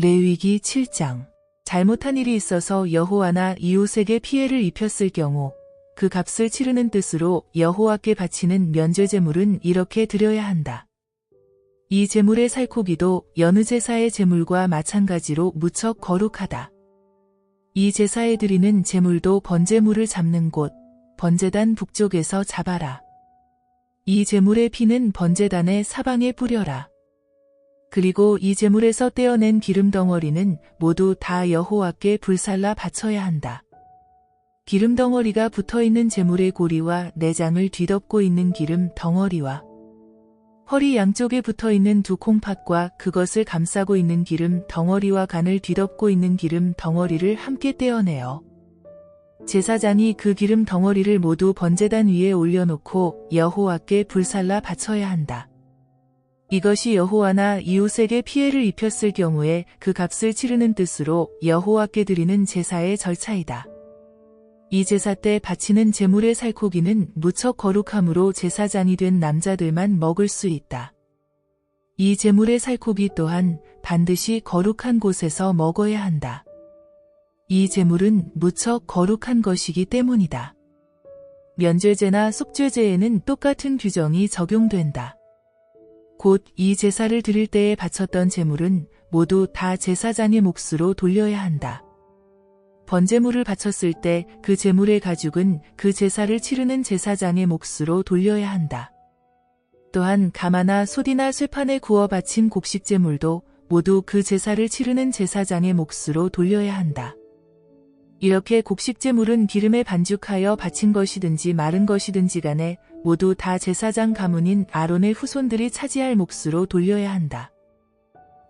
레위기 7장 잘못한 일이 있어서 여호와나 이웃에게 피해를 입혔을 경우 그 값을 치르는 뜻으로 여호와께 바치는 면죄제물은 이렇게 드려야 한다. 이 제물의 살코기도 여느 제사의 제물과 마찬가지로 무척 거룩하다. 이 제사에 드리는 제물도 번제물을 잡는 곳, 번제단 북쪽에서 잡아라. 이 제물의 피는 번제단의 사방에 뿌려라. 그리고 이 제물에서 떼어낸 기름 덩어리는 모두 다 여호와께 불살라 바쳐야 한다. 기름 덩어리가 붙어 있는 제물의 고리와 내장을 뒤덮고 있는 기름 덩어리와 허리 양쪽에 붙어 있는 두 콩팥과 그것을 감싸고 있는 기름 덩어리와 간을 뒤덮고 있는 기름 덩어리를 함께 떼어내어 제사장이 그 기름 덩어리를 모두 번제단 위에 올려놓고 여호와께 불살라 바쳐야 한다. 이것이 여호와나 이웃에게 피해를 입혔을 경우에 그 값을 치르는 뜻으로 여호와께 드리는 제사의 절차이다. 이 제사 때 바치는 제물의 살코기는 무척 거룩함으로 제사장이 된 남자들만 먹을 수 있다. 이 제물의 살코기 또한 반드시 거룩한 곳에서 먹어야 한다. 이 제물은 무척 거룩한 것이기 때문이다. 면죄제나 속죄제에는 똑같은 규정이 적용된다. 곧 이 제사를 드릴 때에 바쳤던 제물은 모두 다 제사장의 몫으로 돌려야 한다. 번제물을 바쳤을 때 그 제물의 가죽은 그 제사를 치르는 제사장의 몫으로 돌려야 한다. 또한 가마나 솥이나 쇠판에 구워 바친 곡식제물도 모두 그 제사를 치르는 제사장의 몫으로 돌려야 한다. 이렇게 곡식제물은 기름에 반죽하여 바친 것이든지 마른 것이든지 간에 모두 다 제사장 가문인 아론의 후손들이 차지할 몫으로 돌려야 한다.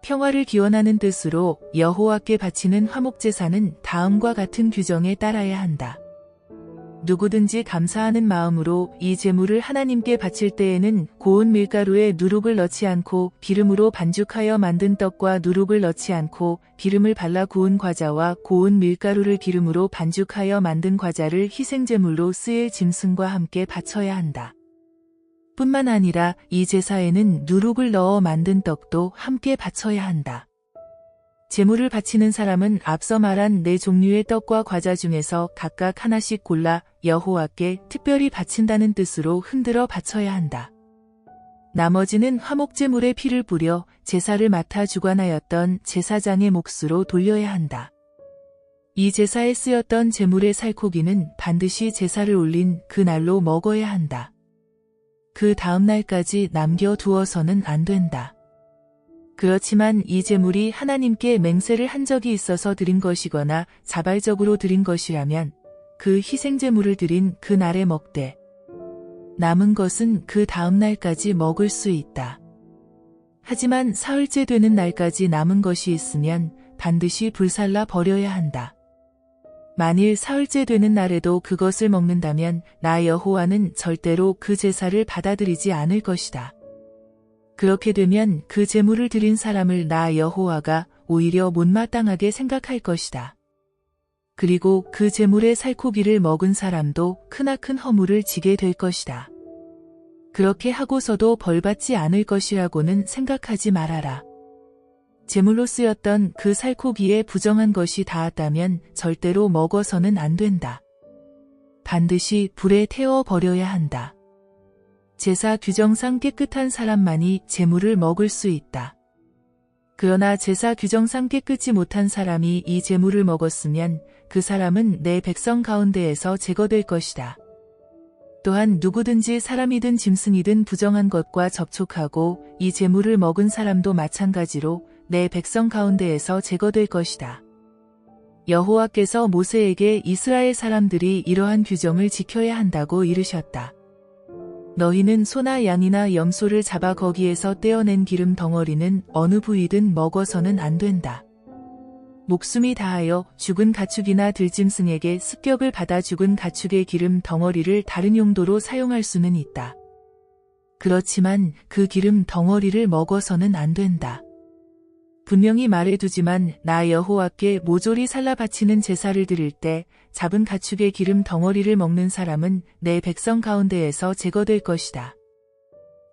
평화를 기원하는 뜻으로 여호와께 바치는 화목제사는 다음과 같은 규정에 따라야 한다. 누구든지 감사하는 마음으로 이 제물을 하나님께 바칠 때에는 고운 밀가루에 누룩을 넣지 않고 기름으로 반죽하여 만든 떡과 누룩을 넣지 않고 기름을 발라 구운 과자와 고운 밀가루를 기름으로 반죽하여 만든 과자를 희생제물로 쓰일 짐승과 함께 바쳐야 한다. 뿐만 아니라 이 제사에는 누룩을 넣어 만든 떡도 함께 바쳐야 한다. 제물을 바치는 사람은 앞서 말한 네 종류의 떡과 과자 중에서 각각 하나씩 골라 여호와께 특별히 바친다는 뜻으로 흔들어 바쳐야 한다. 나머지는 화목제물에 피를 뿌려 제사를 맡아 주관하였던 제사장의 몫으로 돌려야 한다. 이 제사에 쓰였던 제물의 살코기는 반드시 제사를 올린 그 날로 먹어야 한다. 그 다음 날까지 남겨두어서는 안 된다. 그렇지만 이 제물이 하나님께 맹세를 한 적이 있어서 드린 것이거나 자발적으로 드린 것이라면 그 희생제물을 드린 그 날에 먹되 남은 것은 그 다음 날까지 먹을 수 있다. 하지만 사흘째 되는 날까지 남은 것이 있으면 반드시 불살라 버려야 한다. 만일 사흘째 되는 날에도 그것을 먹는다면 나 여호와는 절대로 그 제사를 받아들이지 않을 것이다. 그렇게 되면 그 제물을 드린 사람을 나 여호와가 오히려 못마땅하게 생각할 것이다. 그리고 그 제물의 살코기를 먹은 사람도 크나큰 허물을 지게 될 것이다. 그렇게 하고서도 벌받지 않을 것이라고는 생각하지 말아라. 제물로 쓰였던 그 살코기에 부정한 것이 닿았다면 절대로 먹어서는 안 된다. 반드시 불에 태워 버려야 한다. 제사 규정상 깨끗한 사람만이 제물을 먹을 수 있다. 그러나 제사 규정상 깨끗이 못한 사람이 이 제물을 먹었으면 그 사람은 내 백성 가운데에서 제거될 것이다. 또한 누구든지 사람이든 짐승이든 부정한 것과 접촉하고 이 제물을 먹은 사람도 마찬가지로 내 백성 가운데에서 제거될 것이다. 여호와께서 모세에게 이스라엘 사람들이 이러한 규정을 지켜야 한다고 이르셨다. 너희는 소나 양이나 염소를 잡아 거기에서 떼어낸 기름 덩어리는 어느 부위든 먹어서는 안 된다. 목숨이 다하여 죽은 가축이나 들짐승에게 습격을 받아 죽은 가축의 기름 덩어리를 다른 용도로 사용할 수는 있다. 그렇지만 그 기름 덩어리를 먹어서는 안 된다. 분명히 말해두지만 나 여호와께 모조리 살라 바치는 제사를 드릴 때 잡은 가축의 기름 덩어리를 먹는 사람은 내 백성 가운데에서 제거될 것이다.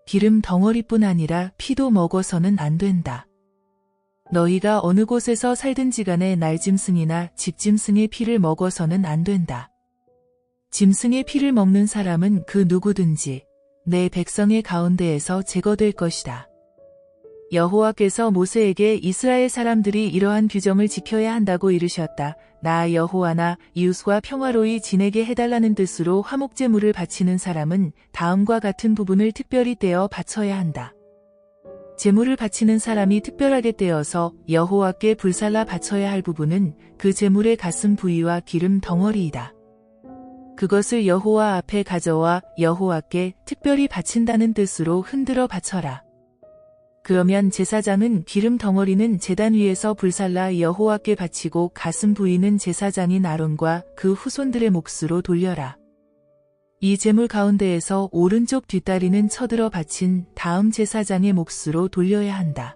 기름 덩어리뿐 아니라 피도 먹어서는 안 된다. 너희가 어느 곳에서 살든지 간에 날짐승이나 집짐승의 피를 먹어서는 안 된다. 짐승의 피를 먹는 사람은 그 누구든지 내 백성의 가운데에서 제거될 것이다. 여호와께서 모세에게 이스라엘 사람들이 이러한 규정을 지켜야 한다고 이르셨다. 나 여호와나 이웃과 평화로이 지내게 해달라는 뜻으로 화목제물을 바치는 사람은 다음과 같은 부분을 특별히 떼어 바쳐야 한다. 제물을 바치는 사람이 특별하게 떼어서 여호와께 불살라 바쳐야 할 부분은 그 제물의 가슴 부위와 기름 덩어리이다. 그것을 여호와 앞에 가져와 여호와께 특별히 바친다는 뜻으로 흔들어 바쳐라. 그러면 제사장은 기름 덩어리는 제단 위에서 불살라 여호와께 바치고 가슴 부위는 제사장인 아론과 그 후손들의 몫으로 돌려라. 이 제물 가운데에서 오른쪽 뒷다리는 쳐들어 바친 다음 제사장의 몫으로 돌려야 한다.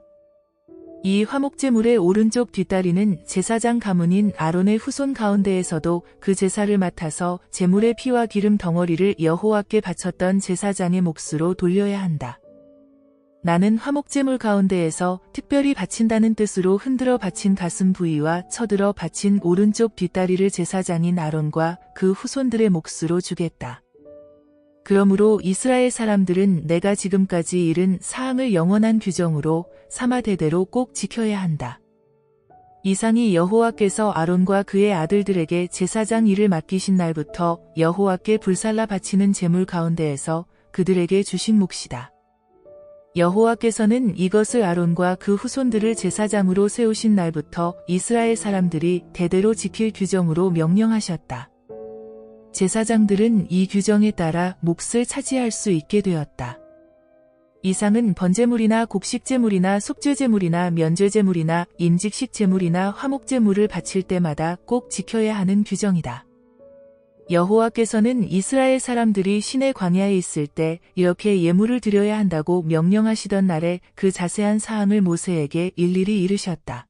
이 화목제물의 오른쪽 뒷다리는 제사장 가문인 아론의 후손 가운데에서도 그 제사를 맡아서 제물의 피와 기름 덩어리를 여호와께 바쳤던 제사장의 몫으로 돌려야 한다. 나는 화목제물 가운데에서 특별히 바친다는 뜻으로 흔들어 바친 가슴 부위와 쳐들어 바친 오른쪽 뒷다리를 제사장인 아론과 그 후손들의 몫으로 주겠다. 그러므로 이스라엘 사람들은 내가 지금까지 이른 사항을 영원한 규정으로 사마 대대로 꼭 지켜야 한다. 이상이 여호와께서 아론과 그의 아들들에게 제사장 일을 맡기신 날부터 여호와께 불살라 바치는 제물 가운데에서 그들에게 주신 몫이다. 여호와께서는 이것을 아론과 그 후손들을 제사장으로 세우신 날부터 이스라엘 사람들이 대대로 지킬 규정으로 명령하셨다. 제사장들은 이 규정에 따라 몫을 차지할 수 있게 되었다. 이상은 번제물이나 곡식제물이나 속죄제물이나 면죄제물이나 임직식 제물이나 화목제물을 바칠 때마다 꼭 지켜야 하는 규정이다. 여호와께서는 이스라엘 사람들이 신의 광야에 있을 때 이렇게 예물을 드려야 한다고 명령하시던 날에 그 자세한 사항을 모세에게 일일이 이르셨다.